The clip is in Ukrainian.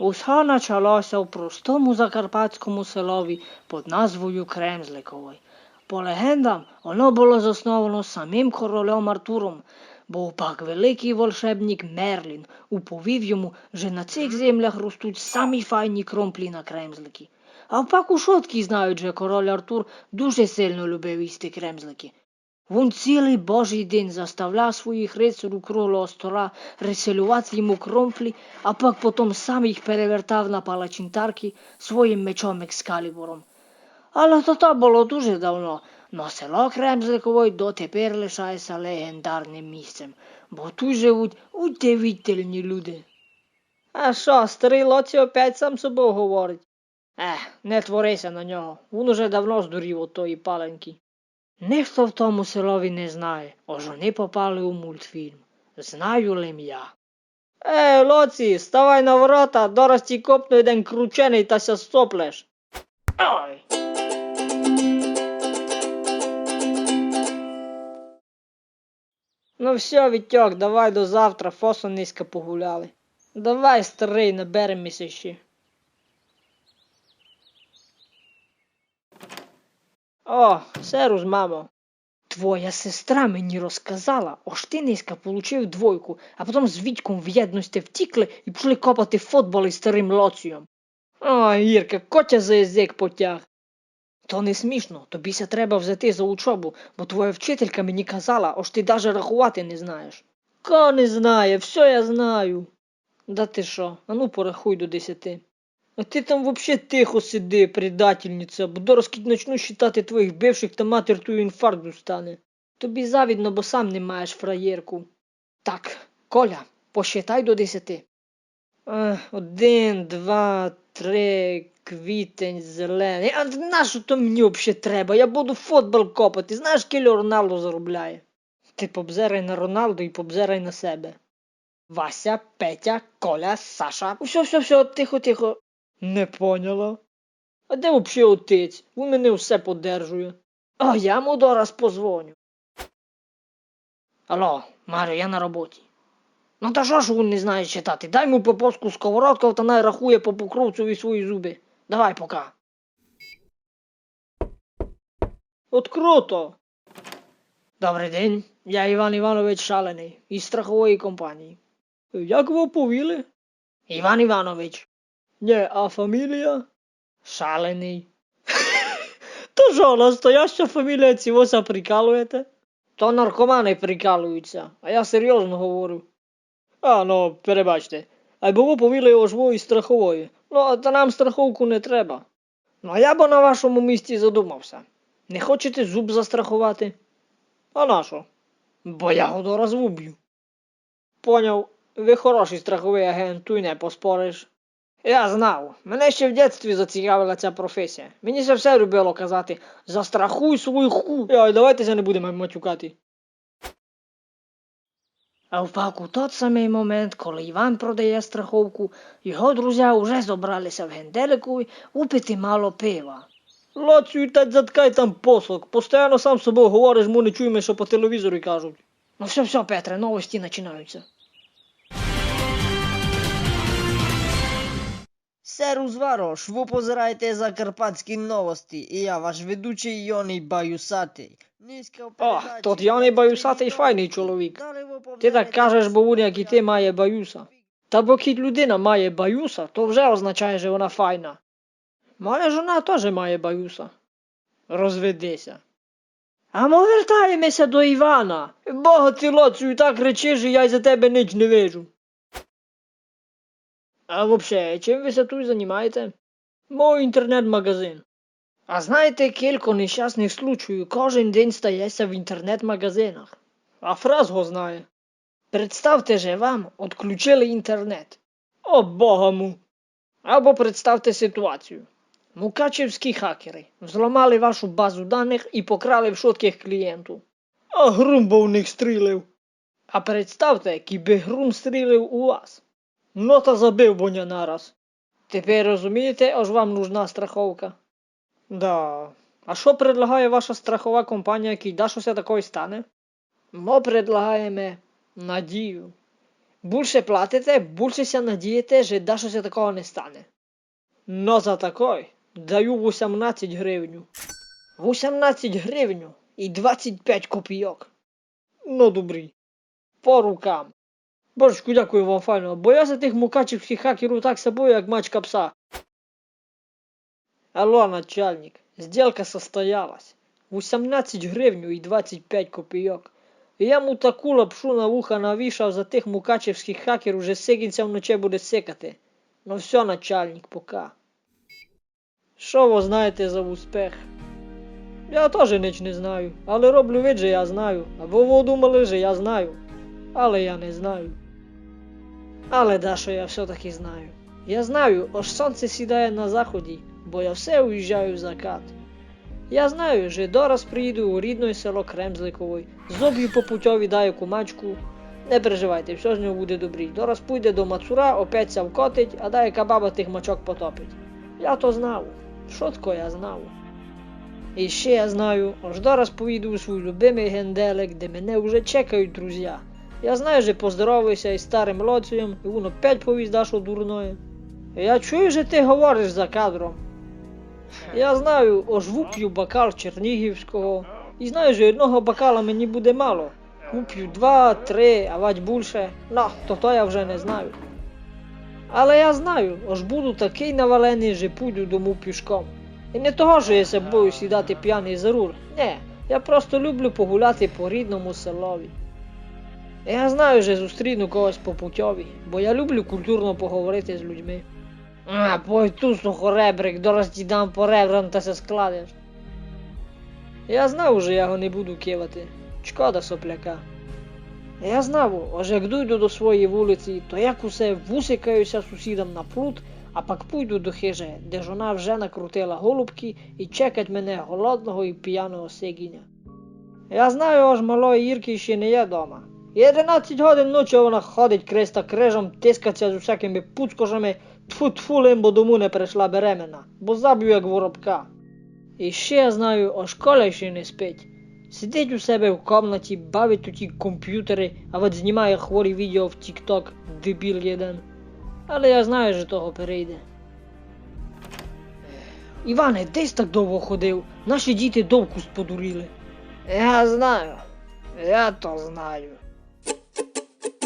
Усе почалося в простому закарпатському селові під назвою Кремзликовий. По легендам, воно було засновано самим королем Артуром, бо пак великий волшебник Мерлін уповів йому, що на цих землях ростуть самі файні кромплі на кремзлики. А впак у шотки знають, що король Артур дуже сильно любив їсти кремзлики. Він цілий божий день заставляв своїх рицарів круглого стола реселювати йому кромфлі, а пак потім сам їх перевертав на палачинтарки своїм мечом екскалібуром. Але то то було дуже давно, но село Кремзликової дотепер лишається легендарним місцем, бо тут живуть удивительні люди. А що, старий Лоці опять сам собою говорить? Ех, не творися на нього, він уже давно здурів от тої паленьки. Ніхто в тому селові не знає, ож вони попали у мультфільм. Знаю лим я. Ей, Лоці, ставай на ворота, дораз ті копну один кручений та ся стоплеш. Ой. Ну все, Вітьок, давай до завтра, фосо низько погуляли. Давай, старий, наберемося ще. О, серус, мамо. Твоя сестра мені розказала, ож ти низька получив двойку, а потім з Вітьком в єдності втікли і пішли копати футбол старим лоцієм. О, Гірка, котя за язик потяг. То не смішно, тобіся треба взяти за учобу, бо твоя вчителька мені казала, ож ти даже рахувати не знаєш. Ко не знає, все я знаю. Да ти що, а ну порахуй до десяти. А ти там вообще тихо сиди, предательниця, бо дорос кіть начну считати твоїх бивших та матір твою інфаркт достане. Тобі завідно, бо сам не маєш фраєрку. Так, Коля, посчитай до десяти. Ех, один, два, три, квітень, зелений. А нащо то мені взагалі треба? Я буду футбол копати. Знаєш, кілько Роналду заробляє. Ти побзерай на Роналду і побзерай на себе. Вася, Петя, Коля, Саша. Все, все, все, тихо, тихо. Не поняла. А де взагалі отець? Він мене все подержує. А я йому дораз позвоню. Алло, Марю, я на роботі. Ну та що ж він не знає читати? Дай йому по поску сковородку, та най рахує по покровцеві свої зуби. Давай пока. От круто. Добрий день, я Іван Іванович Шалений із страхової компанії. Як ви оповіли? Іван Іванович. Не, а фамілія? Шалений. То що, настояща фамілія цього прикалуєте? То наркомани прикалуються, а я серйозно говорю. А, ну, перебачте. А ви повіли ожвої страхової. Ну, а та нам страховку не треба. Ну, а я б на вашому місці задумався. Не хочете зуб застрахувати? А на що? Бо я його дораз вуб'ю. Поняв, ви хороший страховий агент, туй не поспориш. Я знав, мене ще в дитинстві зацікавила ця професія. Мені ще все любило казати застрахуй свою ху. Ой, давайте не будемо матюкати. А впак у тот самий момент, коли Іван продає страховку, його друзі вже зібралися в генделику упити мало пива. Лоцю та заткай там посок, постійно сам з собою говориш, ми не чуємо, що по телевізору кажуть. Ну все, все, Петре, новості починаються. Серус Варош, ви позираєте Закарпатські новості, і я ваш ведучий Йоний Баюсатий. О, тот Йоний Баюсатий файний чоловік. Ти так кажеш, бо він, як і ти, має баюса. Та бо кіт людина має баюса, то вже означає, що вона файна. Моя жона теж має баюса. Розведися. А ми вертаємося до Івана. Бога ти лоцю і так речиш, що я й за тебе ніч не вижу. А чим ви се тут займаєте? Мой інтернет-магазин. А знаєте, кілька нещасних случаїв кожен день стається в інтернет-магазинах. А фраз го знає. Представте же вам, отключили інтернет. О бога му. Або представте ситуацію. Мукачевські хакери взламали вашу базу даних і покрали в шотких клієнтів. А Грумбо в них стрілив. А представте, кіби Грум у вас. Ну та забив боня нараз. Тепер розумієте, аж вам нужна страховка. Да. А що предлагає ваша страхова компанія, який да щось такое стане? Ми предлагаємо надію. Більше платите, більше ся надієте, що да щось такого не стане. Но за такой даю 18 гривню. 18 гривню і 25 копійок. Ну, добрі. По рукам. Божечку, дякую вам файно, бо я за тих мукачівських хакерів так собою, як мачка пса. Алло, начальник, сделка состоялась. 18 гривню і 25 копійок. І я му таку лапшу на вуха навішав за тих мукачівських хакерів, вже сигінця вночі буде сикати. Ну все, начальник, пока. Що ви знаєте за успіх? Я теж ніч не знаю, але роблю вид, що я знаю. Або ви думали, що я знаю. Але я не знаю. Але да, що я все-таки знаю. Я знаю, аж сонце сідає на заході, бо я все уїжджаю в закат. Я знаю, що дораз приїду у рідне село Кремзликової, зоб'ю по путьові даю кумачку. Не переживайте, все з нього буде добрі. Дораз пойде до Мацура, опять вкотить, а дає кабаба тих мачок потопить. Я то знав. Шотко я знав. І ще я знаю, аж дораз поїду у свій любимий генделик, де мене вже чекають друзі. Я знаю, що поздороваюся із старим лоцієм, і він опять повізда, що дурної. Я чую, що ти говориш за кадром. Я знаю, аж вип'ю бокал Чернігівського, і знаю, що одного бокала мені буде мало. Вип'ю два, три, а вать більше. Ну, то то я вже не знаю. Але я знаю, аж буду такий навалений, що піду дому пішком. І не того, що я се бою сідати п'яний за руль. Ні, я просто люблю погуляти по рідному селові. Я знаю, що зустріну когось по путьові, бо я люблю культурно поговорити з людьми. А, пой ту сухоребрик, дораз дам по ребрам та се складеш. Я знав, що я його не буду кивати. Шкода сопляка. Я знав, аж як дойду до своєї вулиці, то як усе вусикаюся сусідам на пруд, а пак пойду до хижі, де жона вже накрутила голубки і чекать мене голодного і п'яного сигіня. Я знаю, аж малої Ірки ще не є дома. 11 годин ночі вона ходить креста крижом, тискаться з усякими пуцкошами, тфу-тфу, лимбо дому не прийшла беременна, бо заб'ю як воробка. І ще я знаю, о школя ще не спить. Сидить у себе в комнаті, бавить у ті комп'ютери, а от знімає хворі відео в TikTok, дебіл єден. Але я знаю, що того перейде. Іване, десь так довго ходив, наші діти довку сподуріли. Я знаю, я то знаю.